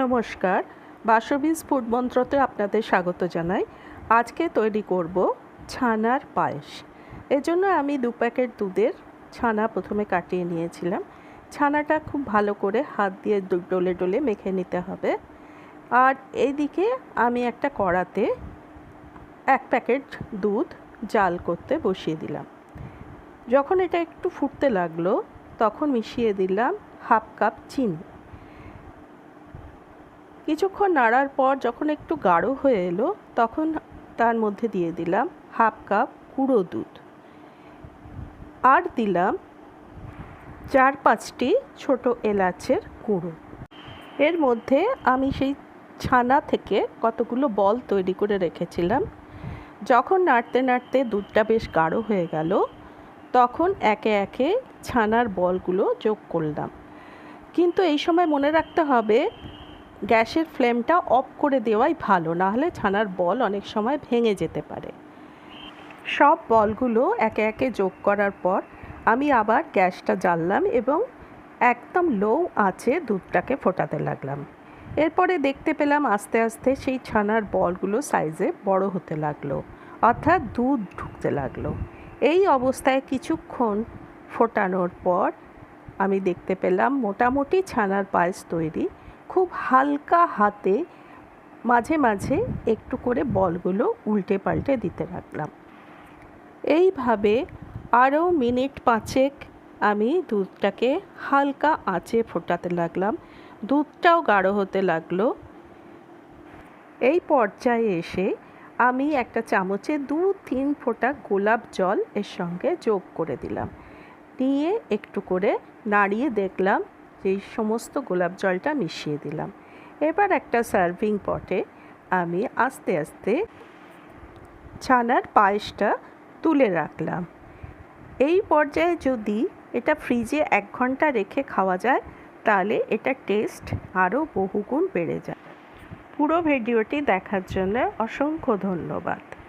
নমস্কার। বাসবীজ ফুড মন্ত্রতে আপনাদের স্বাগত জানাই। আজকে তৈরি করব ছানার পায়েস। এজন্য আমি দু প্যাকেট দুধের ছানা প্রথমে কাটিয়ে নিয়েছিলাম। ছানাটা খুব ভালো করে হাত দিয়ে ডলে ডলে মেখে নিতে হবে। আর এইদিকে আমি একটা কড়াতে এক প্যাকেট দুধ জাল করতে বসিয়ে দিলাম। যখন এটা একটু ফুটতে লাগল, তখন মিশিয়ে দিলাম হাফ কাপ চিনি। কিছুক্ষণ নাড়ার পর যখন একটু গাঢ় হয়ে এলো, তখন তার মধ্যে দিয়ে দিলাম হাফ কাপ গুঁড়ো দুধ। আর দিলাম চার পাঁচটি ছোট এলাচের গুঁড়ো। এর মধ্যে আমি সেই ছানা থেকে কতগুলো বল তৈরি করে রেখেছিলাম। যখন নাড়তে নাড়তে দুধটা বেশ গাঢ় হয়ে গেল, তখন একে একে ছানার বলগুলো যোগ করলাম। কিন্তু এই সময় মনে রাখতে হবে গ্যাসের ফ্লেমটা অফ করে দেওয়াই ভালো নাহলে ছানার বল অনেক সময় ভেঙে যেতে পারে। সব বলগুলো একে একে যোগ করার পর আমি আবার গ্যাসটা জ্বাললাম এবং একদম লো আঁচে দুধটাকে ফোটাতে লাগলাম। এরপরে দেখতে পেলাম আস্তে আস্তে সেই ছানার বলগুলো সাইজে বড় হতে লাগল, অর্থাৎ দুধ ঢুকতে লাগল। এই অবস্থায় কিছুক্ষণ ফোটানোর পর আমি দেখতে পেলাম মোটামুটি ছানার পায়েস তৈরি। খুব হালকা হাতে মাঝে মাঝে একটু করে বলগুলো উল্টে পাল্টে দিতে লাগলাম। এইভাবে আরও মিনিট পাঁচেক আমি দুধটাকে হালকা আঁচে ফোটাতে লাগলাম। দুধটাও গাঢ় হতে লাগল। এই পর্যায়ে এসে আমি একটা চামচে দু তিন ফোঁটা গোলাপ জল এর সঙ্গে যোগ করে দিলাম। নিয়ে একটু করে নাড়িয়ে দেখলাম এই সমস্ত গোলাপ জলটা মিশিয়ে দিলাম। এবার একটা সার্ভিং পটে আমি আস্তে আস্তে ছানার পায়েসটা তুলে রাখলাম। এই পর্যায়ে যদি এটা ফ্রিজে এক ঘণ্টা রেখে খাওয়া যায়, তাহলে এটা টেস্ট আরও বহুগুণ বেড়ে যায়। পুরো ভিডিওটি দেখার জন্য অসংখ্য ধন্যবাদ।